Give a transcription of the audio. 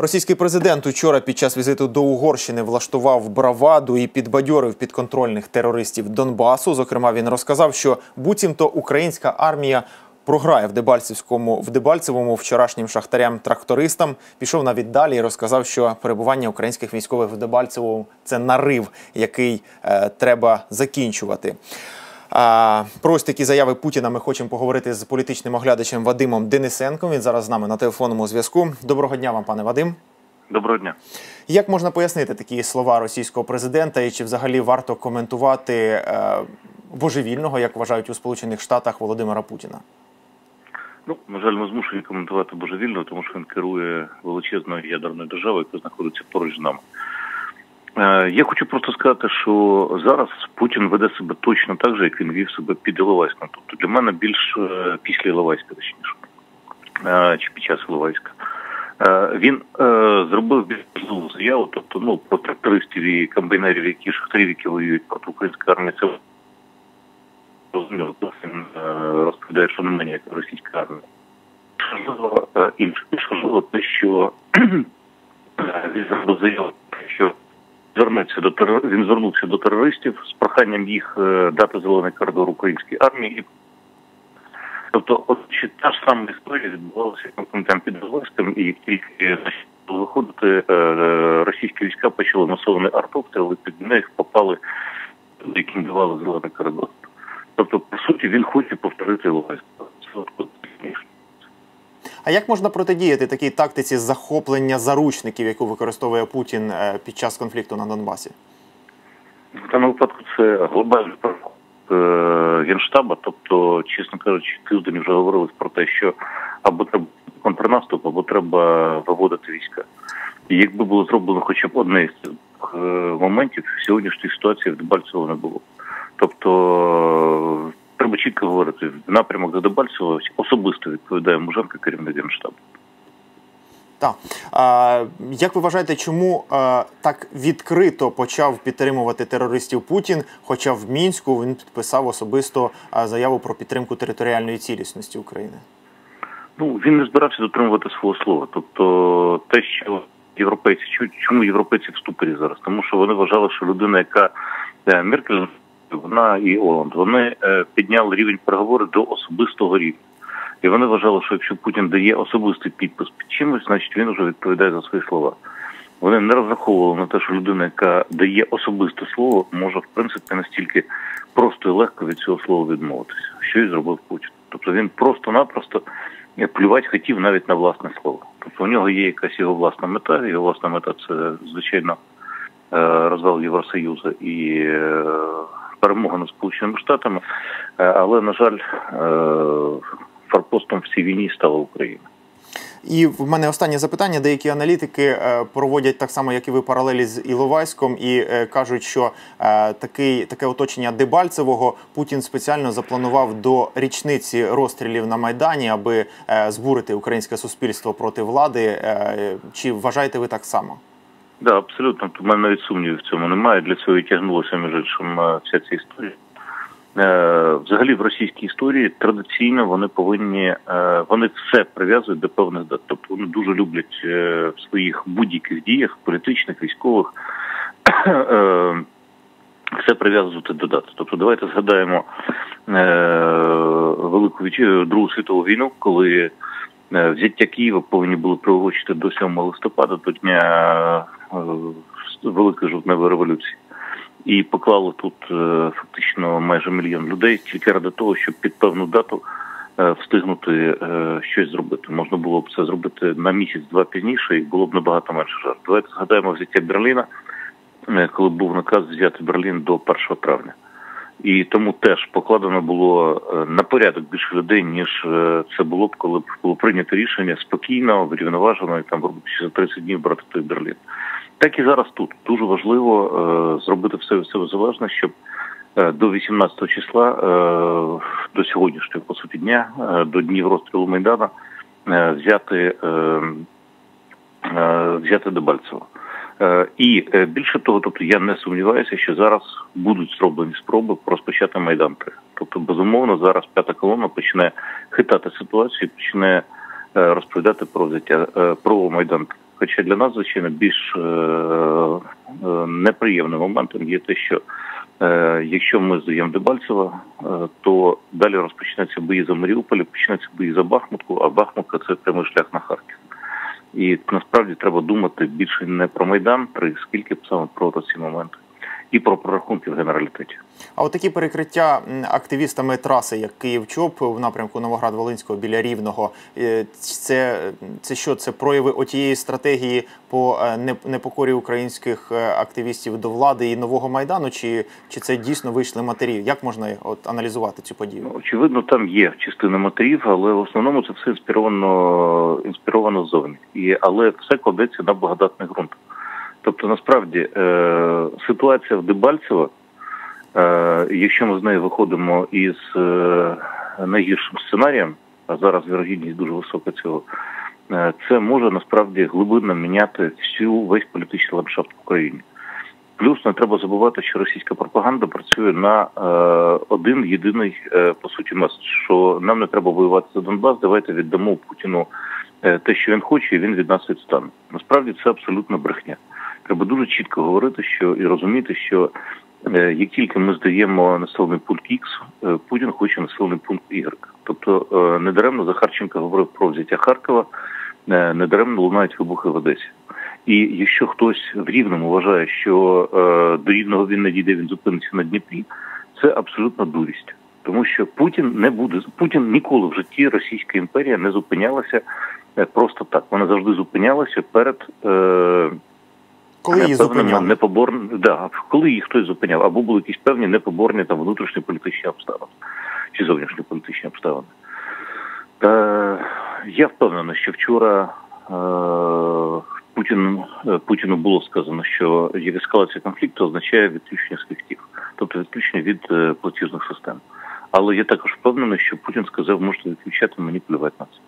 Російський президент учора під час візиту до Угорщини влаштував браваду і підбадьорив підконтрольних терористів Донбасу. Зокрема, він розказав, що буцімто українська армія програє в Дебальцевському в Дебальцевому вчорашнім шахтарям-трактористам. Пішов навіть далі і розказав, що перебування українських військових в Дебальцевому це нарив, який е, треба закінчувати. Про ось такі заяви Путіна ми хочемо поговорити з політичним оглядачем Вадимом Денисенком. Він зараз з нами на телефонному зв'язку. Доброго дня вам, пане Вадим. Доброго дня. Як можна пояснити такі слова російського президента, і чи взагалі варто коментувати е, божевільного, як вважають у Сполучених Штатах Володимира Путіна? Ну, на жаль, ми змушені коментувати божевільно, тому що він керує величезною ядерною державою, яка знаходиться поруч з нами. Е, Я хочу просто сказати, що зараз Путін веде себе точно так же, як він вів себе під Іловайськом. Тобто для мене більш е, після Іловайська, точніше, Е, чи під час Іловайська. Він зробив більш заяву, тобто ну про трактористів і комбайнерів, які шахтарів, які воюють проти української армії, це розуміло, він розповідає, що немає ніякої російської армії. Важливо е, інше, більш те, що він зробив заяву, звернеться до терор... він звернувся до терористів з проханням їх е, дати зелений коридор українській армії. Тобто, от чи та ж сама історія відбувалася там під Іловайськом, і тільки виходити, е, російські війська почали масований артобстріл, і під них попали яким давали зелений коридор. Тобто, по суті, він хоче повторити Іловайськ. А як можна протидіяти такій тактиці захоплення заручників, яку використовує Путін е, під час конфлікту на Донбасі? В даному випадку це глобальний пророк е, генштаба. Тобто, чесно кажучи, тиждень вже говорили про те, що або треба контрнаступ, або треба виводити війська. І якби було зроблено хоча б одне з цих е, моментів, сьогоднішньої ситуації в Дебальцево не було. Тобто треба чітко говорити, напрямок до Дебальцево особисто відповідає Муженко, керівник генштабу. Так. А, як ви вважаєте, чому а, так відкрито почав підтримувати терористів Путін? Хоча в мінську він підписав особисто заяву про підтримку територіальної цілісності України? Ну він не збирався дотримувати свого слова. Тобто, те, що європейці чому європейці в ступорі зараз? Тому що вони вважали, що людина, яка е, Меркель, вона і Оланд, вони е, підняли рівень переговорів до особистого рівня. І вони вважали, що якщо Путін дає особистий підпис під чимось, значить він вже відповідає за свої слова. Вони не розраховували на те, що людина, яка дає особисте слово, може в принципі настільки просто і легко від цього слова відмовитися, що і зробив Путін. Тобто він просто-напросто плювати хотів навіть на власне слово. Тобто у нього є якась його власна мета. Його власна мета це звичайно розвал Євросоюзу і перемога над Сполученими Штатами. Але на жаль, форпостом в цій війні стала Україна. І в мене останнє запитання. Деякі аналітики проводять так само, як і ви паралелі з Іловайськом, і кажуть, що такий таке оточення Дебальцевого Путін спеціально запланував до річниці розстрілів на майдані, аби збурити українське суспільство проти влади. Чи вважаєте ви так само? Да, абсолютно. Мене навіть сумнівів в цьому немає. Для цього і тягнулося між іншим вся ця історія. Взагалі в російській історії традиційно вони повинні вони все прив'язують до певних дат. Тобто вони дуже люблять в своїх будь-яких діях, політичних, військових, все прив'язувати до дат. Тобто, давайте згадаємо велику Другу світову війну, коли взяття Києва повинні були приурочити до 7 листопада, до дня Великої жовтневої революції і поклали тут фактично майже мільйон людей тільки ради того, щоб під певну дату встигнути щось зробити. Можна було б це зробити на місяць-два пізніше, і було б набагато менше жертв. Давайте згадаємо взяття Берліна, коли був наказ взяти Берлін до 1 травня. І тому теж покладено було на порядок більше людей, ніж це було б, коли б було прийнято рішення спокійно, врівноважено і там за 30 днів брати той Берлін. Так і зараз тут дуже важливо е, зробити все себе залежне, щоб е, до 18 числа, е, до сьогоднішнього по суті дня, е, до днів розстрілу Майдана, е, взяти е, взяти Дебальцево. І більше того, тобто я не сумніваюся, що зараз будуть зроблені спроби розпочати Майдан Тобто, безумовно, зараз п'ята колона почне хитати ситуацію, почне розповідати про взяття про Майдан Хоча для нас, звичайно, більш е, е, неприємним моментом є те, що е, якщо ми здаємо Дебальцево, е, то далі розпочнеться бої за Маріуполь, почнеться бої за Бахмутку, а Бахмутка це прямий шлях. І насправді треба думати більше не про Майдан три скільки б саме про ці моменти, і про прорахунки в генералітеті. А от такі перекриття активістами траси, як Київ-Чоп в напрямку Новоград-Волинського біля Рівного, е, це, це що? Це прояви отієї стратегії по е, непокорі українських е, активістів до влади і нового майдану, чи, чи це дійсно вийшли матері? Як можна от аналізувати цю подію? Ну, очевидно, там є частина матерів, але в основному це все інспіровано, інспіровано ззовні. І, але все кладеться на благодатний ґрунт. Тобто, насправді, е, ситуація в Дебальцево, якщо ми з нею виходимо із е, найгіршим сценарієм, а зараз вірогідність дуже висока цього, е, це може насправді глибинно міняти всю весь політичний ландшафт в Україні. Плюс не треба забувати, що російська пропаганда працює на е, один єдиний е, по суті меседж, що нам не треба воювати за Донбас. Давайте віддамо Путіну е, те, що він хоче, і він від нас відстане. Насправді це абсолютно брехня. Треба дуже чітко говорити, що і розуміти, що е, як тільки ми здаємо населений пункт X, е, Путін хоче населений пункт Y. Тобто е, недаремно Захарченко говорив про взяття Харкова, недаремно лунають вибухи в Одесі. І якщо хтось в рівному вважає, що до рівного він не дійде, він зупиниться на Дніпрі, це абсолютно дурість. Тому що Путін не буде Путін ніколи в житті Російська імперія не зупинялася просто так. Вона завжди зупинялася перед е, Коли її певними зупиняли? непоборними, да, коли їх хтось зупиняв, або були якісь певні непоборні там внутрішні політичні обставини чи зовнішні політичні обставини. Та я впевнений, що вчора е, Путін, е, Путіну було сказано, що ескалація конфлікту означає відключення свіхтів, тобто відключення від е, платіжних систем. Але я також впевнений, що Путін сказав, можете відключати, мені плювати на це.